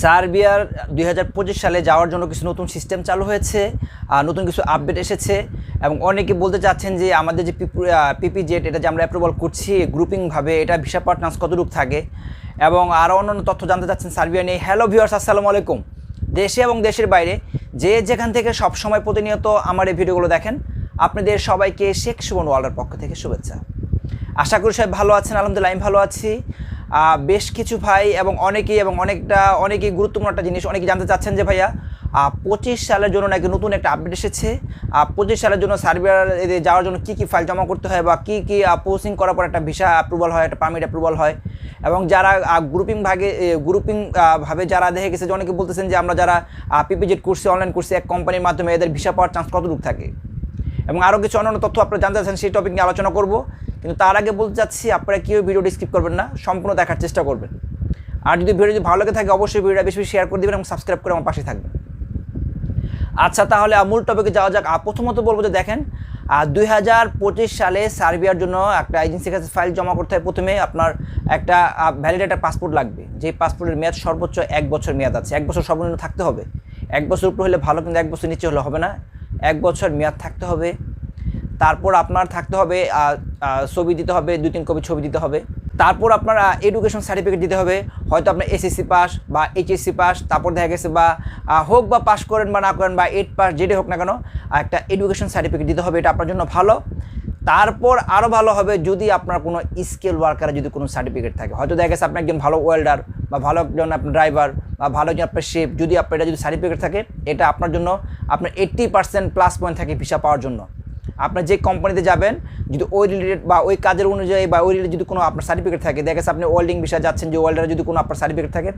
সার্বিয়ার দুই হাজার পঁচিশ সালে যাওয়ার জন্য কিছু নতুন সিস্টেম চালু হয়েছে আর নতুন কিছু আপডেট এসেছে এবং অনেকে বলতে চাচ্ছেন যে আমাদের যে পিপি জেট এটা যে আমরা অ্যাপ্রুভাল করছি গ্রুপিংভাবে এটা ভিসা চান্স কতটুকু থাকে এবং আরও অন্যান্য তথ্য জানতে চাচ্ছেন সার্বিয়া নিয়ে। হ্যালো ভিউয়ার্স আসসালামু আলাইকুম। দেশে এবং দেশের বাইরে যে যেখান থেকে সব সময় প্রতিনিয়ত আমার এই ভিডিওগুলো দেখেন, আপনাদের সবাইকে শেখ সুমন ওয়ার্ল্ডের পক্ষ থেকে শুভেচ্ছা। আশা করি সবাই ভালো আছেন, আলহামদুলিল্লাহ, আমি ভালো আছি। বেশ কিছু ভাই এবং অনেকেই এবং অনেকটা, অনেকেই গুরুত্বপূর্ণ একটা জিনিস, অনেকেই জানতে চাচ্ছেন যে ভাইয়া পঁচিশ সালের জন্য নাকি নতুন একটা আপডেট এসেছে। পঁচিশ সালের জন্য সার্বিয়ার এতে যাওয়ার জন্য কী কী ফাইল জমা করতে হয় বা কী কী পোস্টিং করার পর একটা ভিসা অ্যাপ্রুভাল হয়, একটা পারমিট অ্যাপ্রুভাল হয়? এবং যারা গ্রুপিং ভাগে গ্রুপিং ভাবে যারা দেখে গেছে যে অনেকে বলতেছেন যে আমরা যারা পিপিজেড করছি অনলাইন করছি এক কোম্পানির মাধ্যমে এদের ভিসা পাওয়ার চান্স কতটুকু থাকে? এবং আরও কিছু অন্যান্য তথ্য আপনারা জানতে চাচ্ছেন, সেই টপিক নিয়ে আলোচনা করব। কিন্তু তার আগে বলতে চাচ্ছি, আপনারা কেউ ভিডিওটি স্কিপ করবেন না? সম্পূর্ণ দেখার চেষ্টা করবেন। আর যদি ভিডিও যদি ভালো লাগে থাকে, অবশ্যই ভিডিওটা বেশি বেশি শেয়ার করে দেবেন এবং সাবস্ক্রাইব করে আমার পাশে থাকবেন। আচ্ছা তাহলে মূল টপিকে যাওয়া যাক। প্রথমত বলব যে দেখেন দুই হাজার পঁচিশ সালে সার্বিয়ার জন্য একটা এজেন্সির কাছে ফাইল জমা করতে হয় প্রথমে। আপনার একটা ভ্যালিড একটা পাসপোর্ট লাগবে। যে পাসপোর্টের মেয়াদ সর্বোচ্চ এক বছর মেয়াদ আছে। এক বছর সর্বনিম্ন থাকতে হবে। এক বছর উপর হলে ভালো, কিন্তু এক বছর নিচে হলে হবে না। এক বছর মেয়াদ থাকতে হবে। তারপর আপনার থাকতে হবে ছবি দিতে হবে দু তিন কপি ছবি দিতে হবে। তারপর আপনার এডুকেশন সার্টিফিকেট দিতে হবে। হয়তো আপনার এসএসসি পাস বা এইচএসসি পাস তারপর দেখা গেছে বা হোক বা পাস করেন বা না করেন বা এইট পাস যেটাই হোক না কেন একটা এডুকেশন সার্টিফিকেট দিতে হবে। এটা আপনার জন্য ভালো। তারপর আরও ভালো হবে যদি আপনার কোনো স্কিল ওয়ার্কারের যদি কোনো সার্টিফিকেট থাকে। হয়তো দেখা গেছে আপনি একজন ভালো ওয়েল্ডার বা ভালো একজন আপনার ড্রাইভার বা ভালো একজন আপনার শেফ যদি আপনার এটা যদি সার্টিফিকেট থাকে, এটা আপনার জন্য আপনার এইট্টি পার্সেন্ট প্লাস পয়েন্ট থাকে ভিসা পাওয়ার জন্য। আপনার যে কোম্পানিতে যাবেন, যদি ওই রিলেটেড বা ওই কাজের অনুযায়ী বা ওই রিলেটেড যদি কোনো আপনার সার্টিফিকেট থাকে, দেখা গেছে আপনি ওয়েল্ডিং বিষয়ে যাচ্ছেন, যে ওয়েল্ডারে যদি কোনো আপনার সার্টিফিকেট থাকে,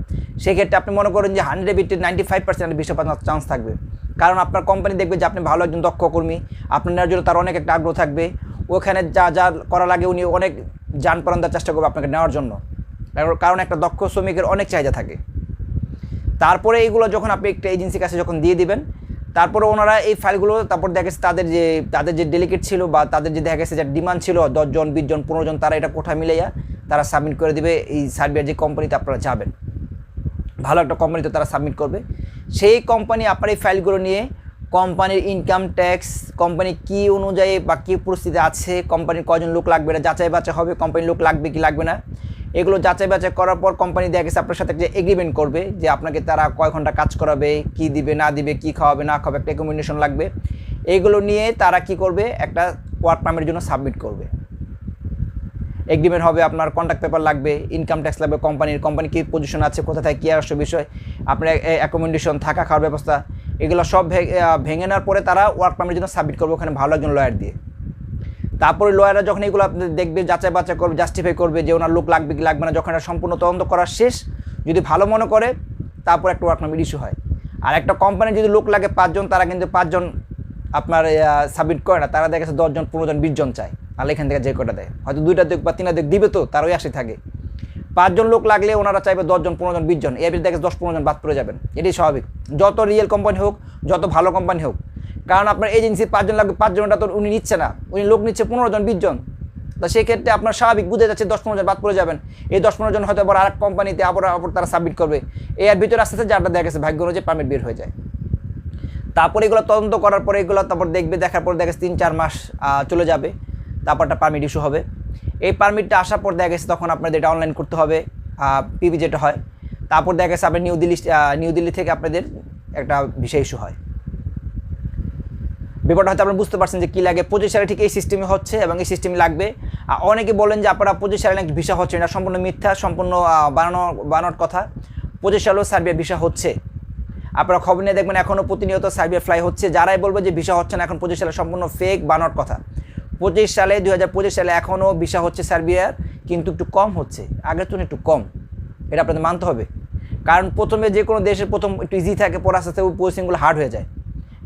সেক্ষেত্রে আপনি মনে করেন যে হান্ড্রেড বিটি নাইনটি ফাইভ পার্সেন্ট বিষয় পাওয়ার চান্স থাকবে। কারণ আপনার কোম্পানি দেখবে যে আপনি ভালো একজন দক্ষ কর্মী, আপনার জন্য তার অনেক একটা আগ্রহ থাকবে ওখানে যা যা করা লাগে উনি অনেক যান চেষ্টা করবে আপনাকে নেওয়ার জন্য। কারণ- একটা দক্ষ শ্রমিকের অনেক চাহিদা থাকে। তারপরে এইগুলো যখন আপনি একটা এজেন্সির কাছে যখন দিয়ে দিবেন, তারপরে ওনারা এই ফাইলগুলো, তারপর দেখা গেছে তাদের যে তাদের যে ডেলিগেট ছিল বা তাদের যে দেখা গেছে যে ডিমান্ড ছিল, দশজন, বিশজন পনেরো জন তারা এটা কোঠা মিলাইয়া তারা সাবমিট করে দিবে এই সার্বিয়ার যে কোম্পানিতে আপনারা যাবেন। ভালো একটা কোম্পানিতে তারা সাবমিট করবে। সেই কোম্পানি আপনার এই ফাইলগুলো নিয়ে কোম্পানির ইনকাম ট্যাক্স কোম্পানি কি অনুযায়ী বা কী পরিস্থিতি আছে, কোম্পানির কজন লোক লাগবে না যাচাই বাছাই হবে, কোম্পানির লোক লাগবে কি লাগবে না। এগুলো যাচাই বাছাই করার পর কোম্পানি দেখা গেছে আপনার সাথে একটা এগ্রিমেন্ট করবে যে আপনাকে তারা কয় ঘণ্টা কাজ করাবে, কি দিবে, না দিবে, কি খাওয়াবে, না খাওয়াবে, একটা রেকমেন্ডেশন লাগবে। এইগুলো নিয়ে তারা কি করবে, একটা ওয়ার্ক পারমিটের জন্য সাবমিট করবে। এগ্রিমেন্ট হবে আপনার কন্ট্যাক্ট পেপার লাগবে ইনকাম ট্যাক্স লাগবে কোম্পানির কোম্পানি কী পজিশন আছে কোথা থেকে, কী আসছে বিষয়, আপনার অ্যাকোমোডেশন থাকা, খাওয়ার ব্যবস্থা। এগুলো সব ভেঙে নেওয়ার পরে তারা ওয়ার্ক পারমিটের জন্য সাবমিট করবে ওখানে ভালো একজন লয়ার দিয়ে। তারপরে লয়াররা যখন এগুলো দেখবে, যাচাই বাছাই করবে জাস্টিফাই করবে যে ওনার লোক লাগবে কি লাগবে না, যখন এটা সম্পূর্ণ তদন্ত করা শেষ, যদি ভালো মনে করে, তারপর একটা ওয়ার্ক পারমিট ইস্যু হয়। আর একটা কোম্পানি যদি লোক লাগে পাঁচজন, তারা কিন্তু পাঁচজন আপনার সাবমিট করে না, তারা দেখে দশজন, পনেরো জন বিশজন চায়। তাহলে এখান থেকে যে কটা দেয়? হয়তো দুইটা দিক বা তিনটা দিক দিবে তো তারাই আসে থাকে। পাঁচজন লোক লাগলে ওনারা চাইবে দশজন পনেরো জন বিশ জন এর দেখে দশ পনেরো জন বাদ পড়ে যাবেন। এটাই স্বাভাবিক। যত রিয়েল কোম্পানি হোক, যত ভালো কোম্পানি হোক, কারণ আপনার এজেন্সি পাঁচজন লাগবে পাঁচজনটা তো উনি নিচ্ছে না। উনি লোক নিচ্ছে পনেরো জন বিশ জন তো সেক্ষেত্রে আপনার স্বাভাবিক বুঝে যাচ্ছে দশ পনেরো জন বাদ পড়ে যাবেন। এই দশ পনেরো জন হয়তো আবার আরেক কোম্পানিতে আবার আবার তারা সাবমিট করবে। এর ভিতরে আস্তে আস্তে যারটা দেখা গেছে ভাগ্য অনুযায়ী পারমিট বের হয়ে যায়। তারপরে এগুলো তদন্ত করার পরে এগুলো তারপর দেখবে, দেখার পর দেখা তিন, চার মাস চলে যাবে। তারপর একটা পারমিট ইস্যু হবে। এই পারমিটটা আসার পর দেখা গেছে তখন আপনাদের এটা অনলাইন করতে হবে পিপি যেটা হয়। তারপর দেখা গেছে আপনার নিউ দিল্লি নিউ দিল্লি থেকে আপনাদের একটা বিষয় ইস্যু হয়। ব্যাপারটা হয়তো আপনারা বুঝতে পারছেন যে কী লাগে। পঁচিশ সালে ঠিক এই সিস্টেমে হচ্ছে এবং এই সিস্টেমে লাগবে। অনেকে বলেন যে আপনারা পঁচিশ সালে নাকি ভিসা হচ্ছে না, সম্পূর্ণ মিথ্যা, সম্পূর্ণ বানানো, বানানোর কথা। পঁচিশ সালেও সার্বিয়া ভিসা হচ্ছে। আপনারা খবর নিয়ে দেখবেন এখনও প্রতিনিয়ত সার্বিয়া ফ্লাই হচ্ছে। যারাই বলবে যে ভিসা হচ্ছে না, এখন পঁচিশ সালে সম্পূর্ণ ফেক বানানোর কথা। পঁচিশ সালে দুই হাজার পঁচিশ সালে এখনও ভিসা হচ্ছে সার্বিয়ার, কিন্তু একটু কম হচ্ছে। আগের তুলনায় একটু কম। এটা আপনাদের মানতে হবে। কারণ প্রথমে যে কোনো দেশের প্রথম একটু ইজি থাকে পরে আস্তে আস্তে ওই প্রসেসিংগুলো হার্ড হয়ে যায়।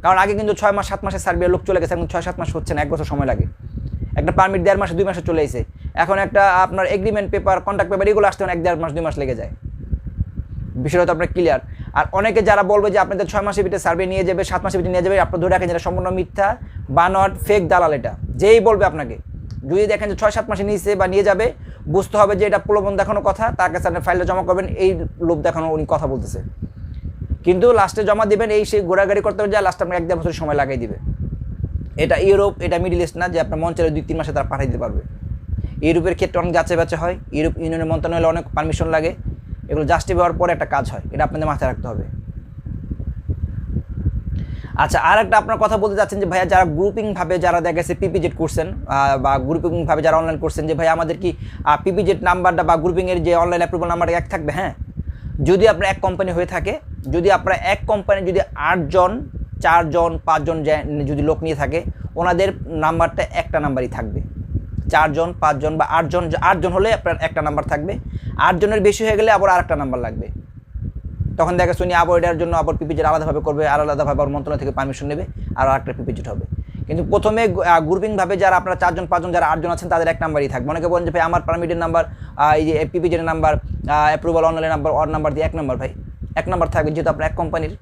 কারণ আগে কিন্তু ছয় মাস, সাত মাসে সার্বিয়ার লোক চলে গেছে, এখন ছয়, সাত মাস হচ্ছে না, এক বছর সময় লাগে। একটা পারমিট দেড় মাসে, দুই মাসে চলে এসে এখন একটা আপনার এগ্রিমেন্ট পেপার কন্ট্যাক্ট পেপার এগুলো আসতে এক দেড় মাস, দুই মাস লেগে যায়। বিষয়টা আপনার ক্লিয়ার আর অনেকে যারা বলবে যে আপনাদের ছয় মাসের ভিতরে সার্ভে নিয়ে যাবে, সাত মাসের ভিতরে নিয়ে যাবে আপনার ধরে রাখেন যেটা সম্পূর্ণ মিথ্যা বানট ফেক দালাল এটা। যেই বলবে আপনাকে। যদি দেখেন যে ছয়, সাত মাসে নিয়েছে বা নিয়ে যাবে, বুঝতে হবে যে এটা প্রলোভন দেখানো কথা, তার কাছে আপনি ফাইলটা জমা করবেন, এই লোভ দেখানো উনি কথা বলতেছে। কিন্তু লাস্টে জমা দেবেন, এই সেই ঘোরাঘুরি করতে যায় লাস্টে আপনার এক দেড় বছর সময় লাগাই দিবে। এটা ইউরোপ এটা মিডিল ইস্ট না যে আপনার মঞ্চের দুই, তিন মাসে তারা পাঠিয়ে দিতে পারবে। ইউরোপের ক্ষেত্রে অনেক যাচাই বাচ্চা হয় ইউরোপ ইউনিয়নের মন্ত্রণালয়ে অনেক পারমিশন লাগে। এগুলো জাস্টিফাই হওয়ার পরে একটা কাজ হয়, এটা আপনাদের মাথায় রাখতে হবে। আচ্ছা আর একটা আপনার কথা বলতে চাচ্ছেন যে, ভাইয়া যারা গ্রুপিংভাবে যারা দেখা গেছে পিপিজেট করছেন বা গ্রুপিংভাবে যারা অনলাইন করছেন, যে ভাই আমাদের কি পিপিজেট নাম্বারটা বা গ্রুপিংয়ের যে অনলাইন অ্যাপ্রুভাল নাম্বারটা এক থাকবে? হ্যাঁ। যদি আপনার এক কোম্পানি হয়ে থাকে, যদি আপনার এক কোম্পানি যদি আটজন, চারজন, পাঁচজন যদি লোক নিয়ে থাকে, ওনাদের নাম্বারটা একটা নাম্বারই থাকবে। চারজন, পাঁচজন বা আটজন আটজন হলে আপনার একটা নাম্বার থাকবে। আটজনের বেশি হয়ে গেলে আবার আরেকটা নাম্বার লাগবে। তখন দেখা শুনি আবার এটার জন্য আবার পিপিজেট আলাদাভাবে করবে, আর আলাদাভাবে আবার মন্ত্রণালয় থেকে পারমিশন নেবে, আর একটা পিপিজেট হবে। কিন্তু প্রথমে গ্রুপিংভাবে যারা আপনারা চারজন, পাঁচজন, যারা আটজন আছেন, তাদের এক নাম্বারই থাকবে। অনেকে বলেন যে ভাই, আমার পারমিটের নাম্বার এই যে পিপিজেটের নাম্বার অ্যাপ্রুভাল অনলাইন নাম্বার ওর নাম্বার দিয়ে এক নাম্বার ভাই। এক নাম্বার থাকবে যেহেতু আপনার এক কোম্পানির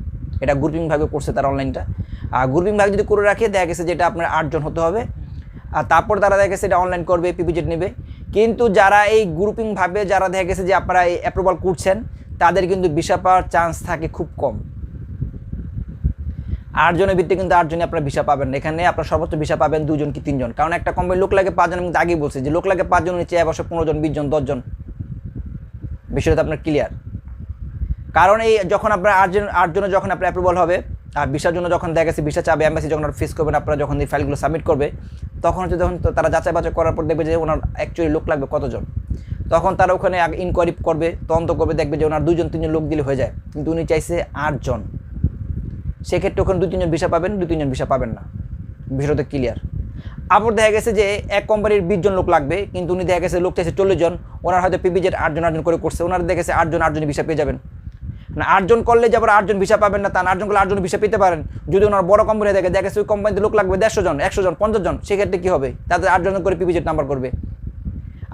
এটা গ্রুপিংভাবে করছে তার অনলাইনটা আর গ্রুপিংভাবে যদি করে রাখে, দেখা গেছে যেটা আপনার আটজন হতে হবে। আর তারপর তারা দেখা গেছে এটা অনলাইন করবে পিপিজেট নেবে। কিন্তু যারা এই গ্রুপিংভাবে যারা দেখা গেছে যে আপনারা এই অ্যাপ্রুভাল করছেন, তাদের কিন্তু ভিসা পাওয়ার চান্স থাকে খুব কম। আটজনের ভিত্তিতে কিন্তু আটজনই আপনারা ভিসা পাবেন এখানে আপনার সর্বোচ্চ ভিসা পাবেন দুজন কি তিনজন। কারণ একটা কোম্পানি লোক লাগে পাঁচজন, আমি আগেই বলছি যে লোক লাগে পাঁচজন নিচে এক বছর পনেরো জন, বিশ জন দশজন বিষয়টা আপনার ক্লিয়ার কারণ এই যখন আপনার আটজন, আটজনের যখন আপনার অ্যাপ্রুভাল হবে, আর ভিসার জন্য যখন দেখা গেছে ভিসা চাবে অ্যাম্বাসি যখন ফিস করবেন, আপনারা যখন এই ফাইলগুলো সাবমিট করবে তখন হচ্ছে যখন তারা যাচাই বাছাই করার পর দেখবে যে ওনার অ্যাকচুয়ালি লোক লাগবে কতজন। তখন তারা ওখানে ইনকোয়ারি করবে, তদন্ত করবে, দেখবে যে ওনার দুজন তিনজন লোক দিলে হয়ে যায়। কিন্তু উনি চাইছে আটজন। সেক্ষেত্রে ওখানে দু তিনজন ভিসা পাবেন দু তিনজন ভিসা পাবেন না। বিষয়টা ক্লিয়ার আবার দেখা গেছে যে এক কোম্পানির বিশ জন লোক লাগবে, কিন্তু উনি দেখা গেছে লোক চাইছে চল্লিশ জন। ওনার হয়তো পিপিজেড আটজন আটজন করে করছে। ওনার দেখা গেছে আটজন আটজন ভিসা পেয়ে যাবেন। না আটজন করলে যে আবার আটজন ভিসা পাবেন না তা আটজন করলে আটজন ভিসা পেতে পারেন। যদি ওনার বড় কোম্পানি দেখে দেখা ওই কোম্পানিতে লোক লাগবে দেড়শো জন, একশো জন, পঞ্চাশ জন, সেক্ষেত্রে কী হবে? তাদের আটজন করে পিপিজেড নাম্বার করবে।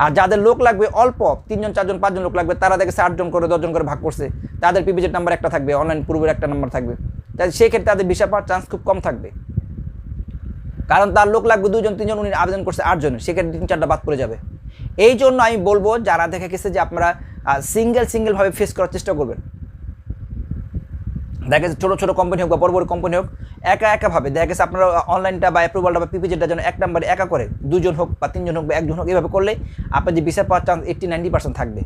আর যাদের লোক লাগবে অল্প, তিনজন, চারজন, পাঁচজন লোক লাগবে, তারা দেখেছে আটজন করে, দশজন করে ভাগ করছে। তাদের পিপিজেড নাম্বার একটা থাকবে অনলাইন পূর্বের একটা নাম্বার থাকবে। তাই সেক্ষেত্রে তাদের ভিসা পাওয়ার চান্স খুব কম থাকবে। কারণ তার লোক লাগবে দুজন তিনজন, উনি আবেদন করছে আটজনের, সেক্ষেত্রে তিন চারটা বাদ পড়ে যাবে। এই জন্য আমি বলব, যারা দেখা গেছে যে আপনারা সিঙ্গেল সিঙ্গেলভাবে ফেস করার চেষ্টা করবেন দেখা গেছে ছোটো ছোটো কোম্পানি হোক বা বড় বড় কোম্পানি হোক, একা একাভাবে দেখা গেছে আপনারা অনলাইনটা বা অ্যাপ্রুভালটা বা পিপিজেটা যেন এক নাম্বারে একা করে দুজন হোক বা তিনজন হোক বা একজন হোক, এভাবে করলে আপনার যে ভিসা পাওয়ার চান্স এইট্টি নাইনটি পার্সেন্ট থাকবে।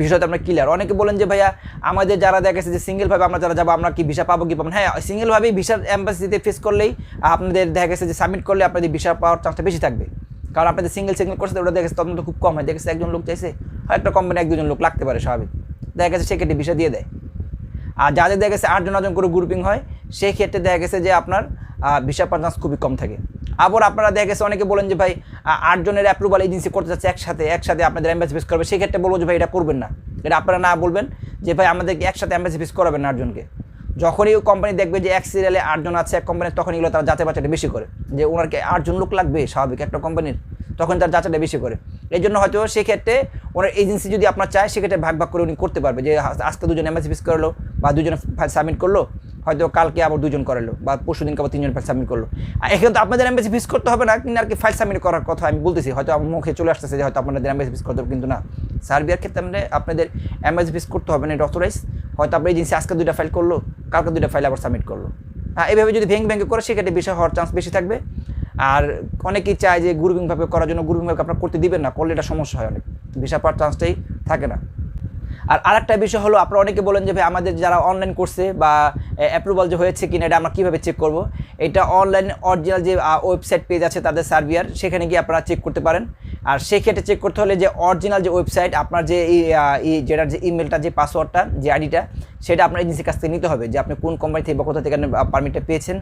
বিষয়টা আপনার ক্লিয়ার অনেকে বলেন যে, ভাইয়া, আমাদের যারা দেখা গেছে যে সিঙ্গেলভাবে আমরা যারা যাব, আমরা কি ভিসা পাবো, কি পাবো হ্যাঁ সিঙ্গেলভাবেই ভিসার অ্যাম্বাসিতে ফেস করলেই আপনাদের দেখা গেছে যে সাবমিট করলে আপনাদের ভিসা পাওয়ার চান্সটা বেশি থাকবে। কারণ আপনাদের সিঙ্গেল সিঙ্গেল করছে, ওটা দেখা গেছে তদন্ত খুব কম হয়। দেখা গেছে একজন লোক চাইছে হয় একটা কোম্পানি এক দুজন লোক লাগতে পারে স্বাভাবিক। দেখা গেছে সেক্ষেত্রে ভিসা দিয়ে দেয়। আর যাদের দেখা গেছে আটজন আটজন করে গ্রুপিং হয়, সেই ক্ষেত্রে দেখা গেছে যে আপনার ভিসা পাওয়ার চান্স খুবই কম থাকে। আবার আপনারা দেখা গেছে অনেকে বলেন যে, ভাই আটজনের অ্যাপ্রুভাল এজেন্সি করতে চাচ্ছে একসাথে একসাথে আপনাদের অ্যাম্বাসি ফিস করবে। সেক্ষেত্রে বলব যে, ভাই, এটা করবেন না। এটা আপনারা না বলবেন যে, ভাই, আমাদেরকে একসাথে অ্যাম্বাসি ফিস করাবেন না আটজনকে। যখনই কোম্পানি দেখবে যে, এক সিরিয়ালে আটজন আছে, এক কোম্পানি তখন এগুলো তারা যাচাই বাচ্চাটা বেশি করে। যে, ওনারকে আটজন লোক লাগবে, স্বাভাবিক একটা কোম্পানির তখন তার যাচাইটা বেশি করে। এই জন্য হয়তো সেক্ষেত্রে ওনার এজেন্সি যদি আপনার চায়, সেক্ষেত্রে ভাগ ভাগ করে উনি করতে পারবে যে আজকে দুজন এমএসি ফিস করল বা দুজন সাবমিট করল, হয়তো কালকে আবার দুজন করালো বা পরশু দিনকে আবার তিনজন ফাইল সাবমিট করল। আর এখানে তো আপনাদের এমএসি ফিস করতে হবে না, কিন্তু আর কি ফাইল সাবমিট করার কথা আমি বলতেছি। হয়তো আমার মুখে চলে আসতেছে যে, হয়তো আপনাদের এমএসি ফিস করতে হবে, কিন্তু না। সার্বিয়ার ক্ষেত্রে আমাদের আপনাদের এমএসি ফিস করতে হবে না এটা অথরাইজ হয়তো আপনার এজেন্সি আজকে দুইটা ফাইল করল, কালকে দুইটা ফাইল আবার সাবমিট করল। হ্যাঁ এইভাবে যদি ভেঙে ভেঙে করে, সেক্ষেত্রে বিষয় হওয়ার চান্স বেশি থাকবে। আর অনেকেই চায় যে গ্রুপিংভাবে করার জন্য গ্রুপিংভাবে আপনার করতে দিবেন না, করলে এটা সমস্যা হয় অনেক। ভিসা পাওয়ার চান্সটাই থাকে না। আর আরেকটা বিষয় হলো, আপনারা অনেকে বলেন যে ভাই, আমাদের যারা অনলাইন করছে বা অ্যাপ্রুভাল যে হয়েছে কিনা, এটা আমরা কীভাবে চেক করব? এটা অনলাইন অরিজিনাল যে ওয়েবসাইট পেজ আছে, তাদের সার্ভিয়ার সেখানে গিয়ে আপনারা চেক করতে পারেন। আর সেক্ষেত্রে চেক করতে হলে যে অরিজিনাল যে ওয়েবসাইট আপনার যে যেটার যে ইমেলটা যে পাসওয়ার্ডটা যে আইডিটা সেটা আপনার এজেন্সির কাছ থেকে নিতে হবে যে আপনি কোন কোম্পানি থেকে বা কোথা থেকে পারমিটটা পেয়েছেন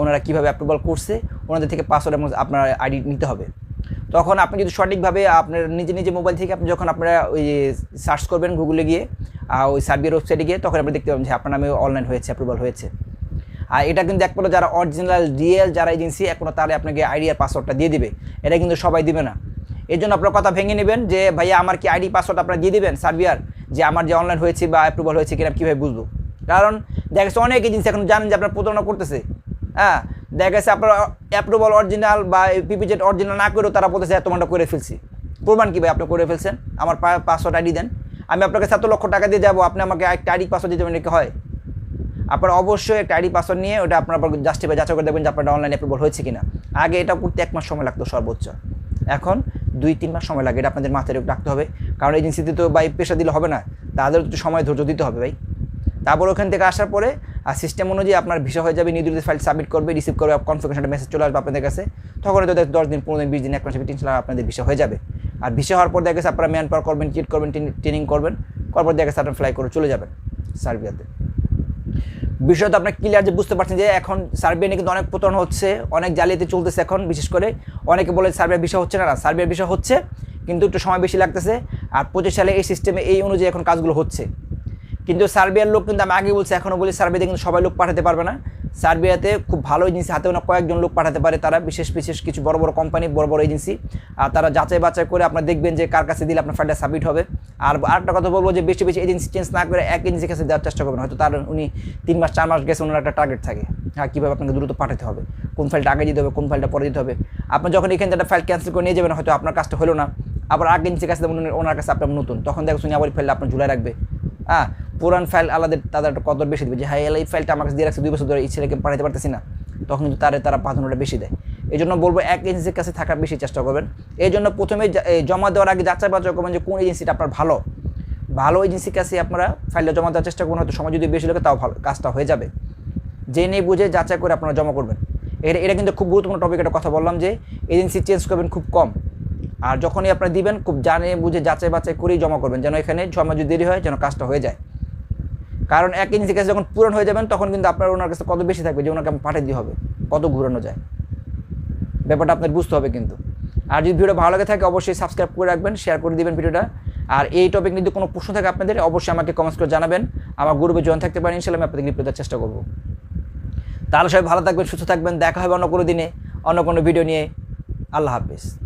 ওনারা কীভাবে অ্যাপ্রুভাল করছে, ওনাদের থেকে পাসওয়ার্ড এবং আপনার আইডি নিতে হবে। তখন আপনি যদি সঠিকভাবে আপনার নিজে নিজে মোবাইল থেকে আপনি যখন আপনারা ওই সার্চ করবেন গুগলে গিয়ে ওই সার্বিয়ার ওয়েবসাইটে গিয়ে, তখন আপনি দেখতে পাবেন যে আপনার নামে অনলাইন হয়েছে অ্যাপ্রুভাল হয়েছে। আর এটা কিন্তু একমাত্র যারা অরিজিনাল রিয়েল যারা এজেন্সি এখনও তারা আপনাকে আইডি আর পাসওয়ার্ডটা দিয়ে দিবে। এটা কিন্তু সবাই দিবে না। এই জন্য আপনার কথা ভেঙে নেবেন যে, ভাইয়া, আমার কি আইডি, পাসওয়ার্ড আপনারা দিয়ে দিবেন সার্বিয়ার যে আমার যে অনলাইন হয়েছে বা অ্যাপ্রুভাল হয়েছে কিনা কীভাবে বুঝব? কারণ দেখা যাচ্ছে অনেক এজেন্সি এখন জানেন যে আপনার প্রতারণা করতেছে। হ্যাঁ দেখা গেছে আপনার অ্যাপ্রুভাল অরিজিনাল বা পিপিজেড অরিজিনাল না করেও তারা বলতেছে এত ঘণ্টা করে ফেলছি। প্রমাণ কী ভাই, আপনি করে ফেলছেন? আমার পাসওয়ার্ড আইডি দেন। আমি আপনাকে সাত লক্ষ টাকা দিয়ে যাব, আপনি আমাকে একটা আইডি পাসওয়ার্ড দিতে পারেন হয়? আপনার অবশ্যই একটা আইডি পাসওয়ার্ড নিয়ে ওটা আপনার জাস্টিফাই যাচাই করে দেখবেন যে আপনার অনলাইন অ্যাপ্রুভাল হয়েছে কিনা। আগে এটা করতে এক মাস সময় লাগতো সর্বোচ্চ। এখন দুই, তিন মাস সময় লাগে, এটা আপনাদের মাথায় রাখতে হবে। কারণ এজেন্সিতে তো ভাই পেশা দিলে হবে না, তাদের একটু সময় ধৈর্য দিতে হবে ভাই। তারপর ওখান থেকে আসার পরে, আর সিস্টেম অনুযায়ী আপনার ভিসা হয়ে যাবে নিউজ ফাইল সাবমিট করবে রিসিভ করবে কনফিগেশনটা মেসেজ চলে আসবে আপনাদের কাছে। তখন হয়তো দশ দিন, পনেরো দিন, বিশ দিন, এক মাসে তিন আপনাদের ভিসা হয়ে যাবে। আর ভিসা হওয়ার পর দেখা গেছে আপনারা ম্যান পাওয়ার করবেন চিট করবেন ট্রেনিং করবেন, করার পর দেখা গেছে আপনার ফ্লাই করে চলে যাবেন সার্বিয়াতে। বিষয় তো আপনার ক্লিয়ার যে বুঝতে পারছেন যে এখন সার্বিয়া নিয়ে কিন্তু অনেক প্রতারণা হচ্ছে, অনেক জালিয়াতি চলতেছে এখন, বিশেষ করে অনেকে বলে সার্বিয়ার বিষয় হচ্ছে না না, সার্বিয়ার বিষয় হচ্ছে, কিন্তু একটু সময় বেশি লাগতেছে। আর পঁচিশ সালে এই সিস্টেমে এই অনুযায়ী এখন কাজগুলো হচ্ছে। কিন্তু সার্বিয়ার লোক কিন্তু আমি আগে বলছি এখনও বলি, সার্বিয়াতে কিন্তু সবাই লোক পাঠাতে পারবে না। সার্বিয়াতে খুব ভালো এজেন্সি হাতেও না কয়েকজন লোক পাঠাতে পারে তারা, বিশেষ বিশেষ কিছু বড় বড় কোম্পানি, বড় বড় এজেন্সি। আর তারা যাচাই বাছাই করে আপনার দেখবেন যে কার কাছে দিলে আপনার ফাইলটা সাবমিট হবে। আর আরেকটা কথা বলব যে বেশি বেশি এজেন্সি চেঞ্জ না করে এক এজেন্সির কাছে দেওয়ার চেষ্টা করবেন। হয়তো তার উনি তিন মাস, চার মাস গেছে, ওনার একটা টার্গেট থাকে। হ্যাঁ কীভাবে আপনাকে দ্রুত পাঠাতে হবে? কোন ফাইলটা আগে দিতে হবে, কোন ফাইলটা পরে দিতে হবে? আপনি যখন এখান থেকে একটা ফাইল ক্যান্সেল করে নিয়ে যাবেন, হয়তো আপনার কাজটা হলো না। আবার আগে এজেন্সির কাছে ওনার কাছে আপনার নতুন, তখন দেখো শুনি আবার ফাইলটা আপনার ঝুলাই রাখবে। হ্যাঁ পুরান ফাইল আলাদা, তাদের কদর বেশি দেবে। যে হ্যাঁ এই ফাইলটা আমার কাছে দিয়ে রাখছে, দুই বছর ধরে এই ছেলেকে পাঠাতে পারতেছি না। তখন কিন্তু তারে, তারা প্রাধান্যটা বেশি দেয়। এই জন্য বলব, এক এজেন্সির কাছে থাকার বেশি চেষ্টা করবেন। এই জন্য প্রথমে জমা দেওয়ার আগে যাচাই বাছাই করবেন যে, কোন এজেন্সিটা আপনার ভালো। ভালো এজেন্সির কাছে আপনারা ফাইলটা জমা দেওয়ার চেষ্টা করুন হয়তো সময় যদি বেশি লাগে, তাও ভালো, কাজটা হয়ে যাবে। জেনে বুঝে যাচাই করে আপনারা জমা করবেন। এটা এটা কিন্তু খুব গুরুত্বপূর্ণ টপিক একটা কথা বললাম যে এজেন্সি চেঞ্জ করবেন খুব কম। আর যখনই আপনারা দিবেন, খুব জানে বুঝে যাচাই বাছাই করেই জমা করবেন, যেন এখানে সময় যদি দেরি হয়, যেন কাজটা হয়ে যায়। কারণ এক ইঞ্চি কাছে যখন পূরণ হয়ে যাবেন, তখন কিন্তু আপনার ওনার কাছে কত বেশি থাকবে যে ওনাকে পাঠিয়ে দিতে হবে, কত ঘুরানো যায়। ব্যাপারটা আপনার বুঝতে হবে কিন্তু। আর যদি ভিডিও ভালো লাগে থাকে, অবশ্যই সাবস্ক্রাইব করে রাখবেন শেয়ার করে দিবেন ভিডিওটা। আর এই টপিক নিয়ে কোনো প্রশ্ন থাকে আপনাদের, অবশ্যই আমাকে কমেন্টস করে জানাবেন। আমার গ্রুপে জয়েন থাকতে পারেন ইনশাল্লাহ আমি আপনাদের রিপ্লাই চেষ্টা করব। তাহলে সবাই ভালো থাকবেন, সুস্থ থাকবেন, দেখা হবে অন্য কোনো দিনে, অন্য কোনো ভিডিও নিয়ে। আল্লাহ হাফিজ।